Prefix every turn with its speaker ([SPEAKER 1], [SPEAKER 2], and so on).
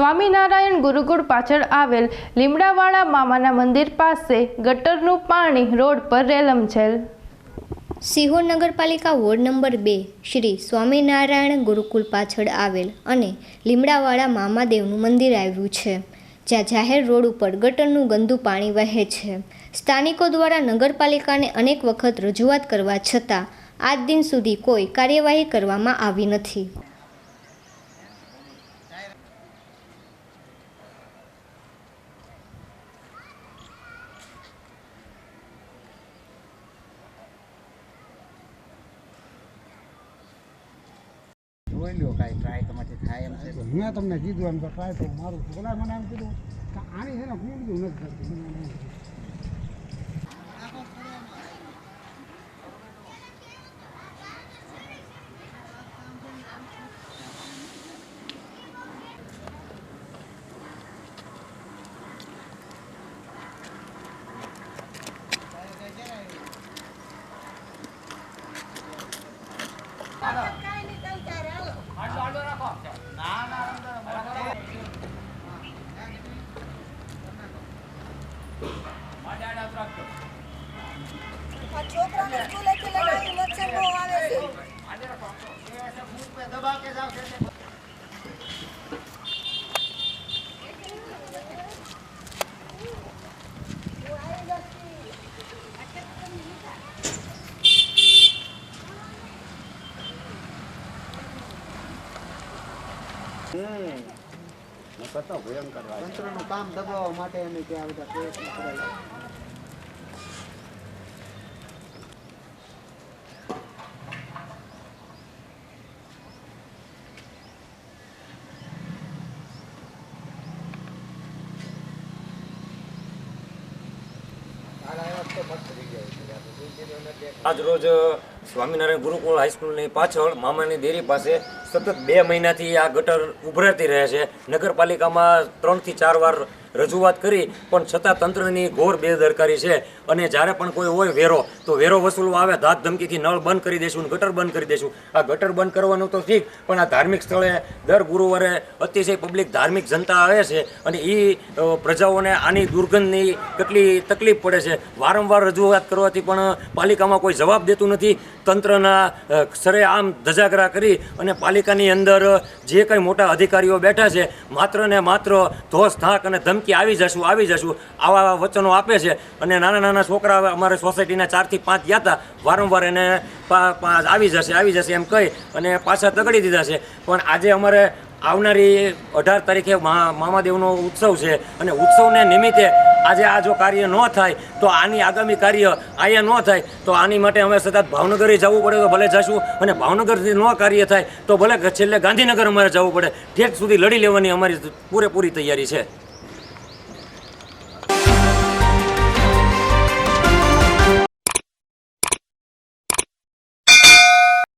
[SPEAKER 1] સ્વામિનારાયણ ગુરુકુળ પાછળ આવેલ લીમડાવાળા મામાના મંદિર પાસે ગટરનું પાણી રોડ પર રેલમછેલ
[SPEAKER 2] સિહોર નગરપાલિકા વોર્ડ નંબર બે શ્રી સ્વામિનારાયણ ગુરુકુલ પાછળ આવેલ અને લીમડાવાળા મામાદેવનું મંદિર આવ્યું છે, જ્યાં જાહેર રોડ ઉપર ગટરનું ગંદુ પાણી વહે છે. સ્થાનિકો દ્વારા નગરપાલિકાને અનેક વખત રજૂઆત કરવા છતાં આજ દિન સુધી કોઈ કાર્યવાહી કરવામાં આવી નથી.
[SPEAKER 3] જોઈ લ્યો કાંઈ ટ્રાય તમારથી થાય એમ છે
[SPEAKER 4] મેં તમને કીધું એમ તો ટ્રાય તો મારું છું બોલા મને એમ કીધું કે આની છે ને હું કીધું નથી કરતી મેં એને એમ કીધું.
[SPEAKER 5] આ છોકરાને લઈને બહુ આવે છે.
[SPEAKER 3] તંત્રનું કામ દબાવવા માટે અમે ત્યાં બધા પ્રયત્ન કરેલા.
[SPEAKER 6] આજ રોજ સ્વામિનારાયણ ગુરુકુળ હાઈસ્કૂલની પાછળ મામાની દેરી પાસે સતત બે મહિનાથી આ ગટર ઉભરાતી રહે છે. નગરપાલિકામાં ત્રણથી ચાર વાર રજૂઆત કરી, પણ છતાં તંત્રની ઘોર બેદરકારી છે. અને જ્યારે પણ કોઈ હોય વેરો, તો વેરો વસૂલવા આવે, ધાક ધમકીથી નળ બંધ કરી દઈશું ગટર બંધ કરી દઈશું આ ગટર બંધ કરવાનું તો ઠીક, પણ આ ધાર્મિક સ્થળે દર ગુરુવારે અતિશય પબ્લિક ધાર્મિક જનતા આવે છે અને એ પ્રજાઓને આની દુર્ગંધની કેટલી તકલીફ પડે છે. વારંવાર રજૂઆત કરવાથી પણ પાલિકામાં કોઈ જવાબ દેતું નથી. તંત્રના સરેઆમ ધજાગરા કરી અને પાલિકાની અંદર જે કંઈ મોટા અધિકારીઓ બેઠા છે, માત્ર ને માત્ર ધોસ થાક અને ધમકી આવી જશું આવી જશું, આવા વચનો આપે છે. અને નાના નાના છોકરા અમારે સોસાયટીના ચારથી પાંચ ગયા હતા, વારંવાર એને આવી જશે આવી જશે એમ કહી અને પાછા તગડી દીધા છે. પણ આજે અમારે આવનારી અઢાર તારીખે મા મામાદેવનો ઉત્સવ છે. અને ઉત્સવને નિમિત્તે આજે આ જો કાર્ય ન થાય, તો આની આગામી કાર્ય અહીંયા ન થાય, તો આની માટે અમે સતત ભાવનગરે જવું પડે તો ભલે જશું અને ભાવનગરથી ન કાર્ય થાય, તો ભલે છેલ્લે ગાંધીનગર અમારે જવું પડે ઠેક સુધી લડી લેવાની અમારી પૂરેપૂરી તૈયારી છે.